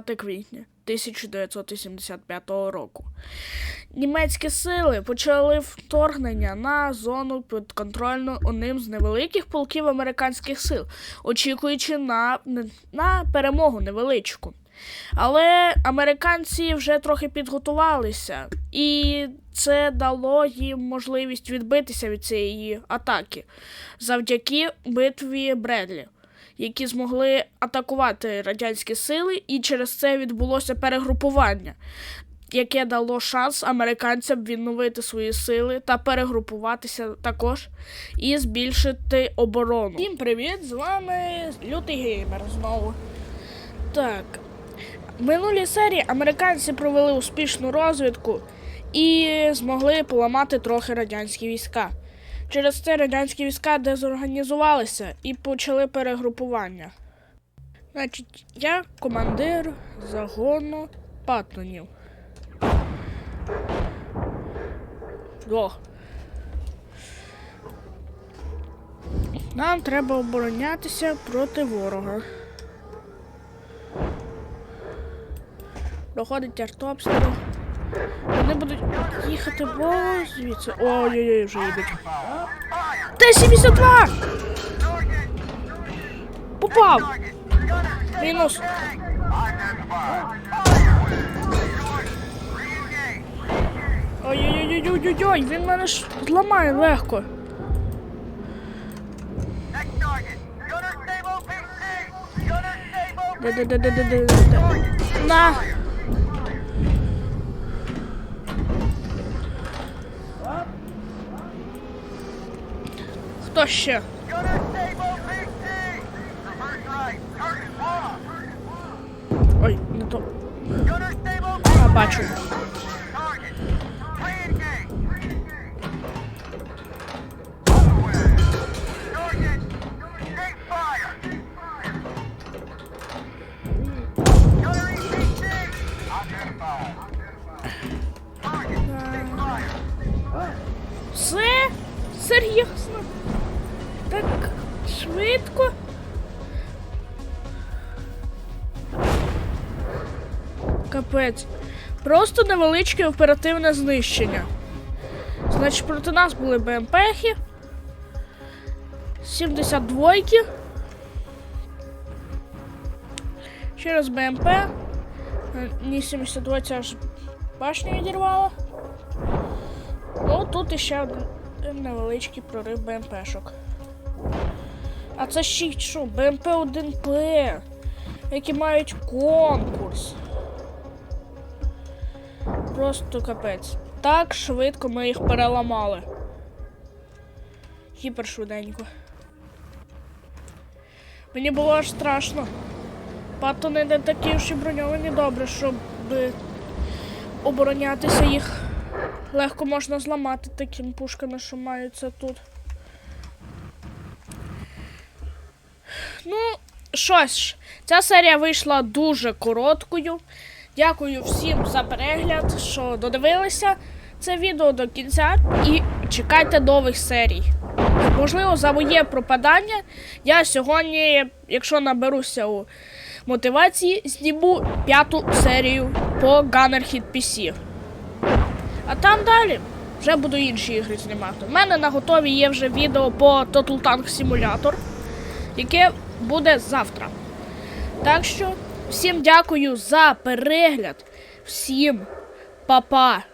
10 квітня 1985 року. Німецькі сили почали вторгнення на зону підконтрольну одним з невеликих полків американських сил, очікуючи на, на перемогу невеличку. Але американці вже трохи підготувалися, і це дало їм можливість відбитися від цієї атаки завдяки битві Бредлі, які змогли атакувати радянські сили, і через це відбулося перегрупування, яке дало шанс американцям відновити свої сили та перегрупуватися також і збільшити оборону. Всім привіт! З вами Лютий Геймер знову. Так. В минулій серії американці провели успішну розвідку і змогли поламати трохи радянські війська. Через це радянські війська дезорганізувалися і почали перегрупування. Значить, я командир загону паттонів. О. Нам треба оборонятися проти ворога. Проходить артобстріл. Вони будуть їхати бо звідси. Ой-ой-ой, вже їдуть. Т-72! Попав! Мінус. Ой-ой-ой-ой-ой-ой, він мене ж зламає легко. Де-де-де-де-де-де. На! Хто ще? Ой, не то. А, бачу. Все? Серйозно? Так швидко? Капець. Просто невеличке оперативне знищення. Значить, проти нас були БМПхи. 72-ки. Через БМП. Е, Ні, 72 ця ж башню відірвала. Ну, тут іще один невеличкий прорив БМПшок. А це ще що? БМП-1П, які мають конкурс. Просто капець. Так швидко ми їх переламали. Гіпершвиденько. Мені було аж страшно. Паттони не такі ж броньовані добре, щоб оборонятися їх легко можна зламати такими пушками, що маються тут. Ну, щось ж, ця серія вийшла дуже короткою. Дякую всім за перегляд, що додивилися це відео до кінця і чекайте нових серій. Можливо, за моє пропадання я сьогодні, якщо наберуся у мотивації, зніму п'яту серію по Gunner Hit PC. А там далі вже буду інші ігри знімати. У мене на готові є вже відео по Total Tank Simulator, яке буде завтра. Так що, всім дякую за перегляд, всім па-па!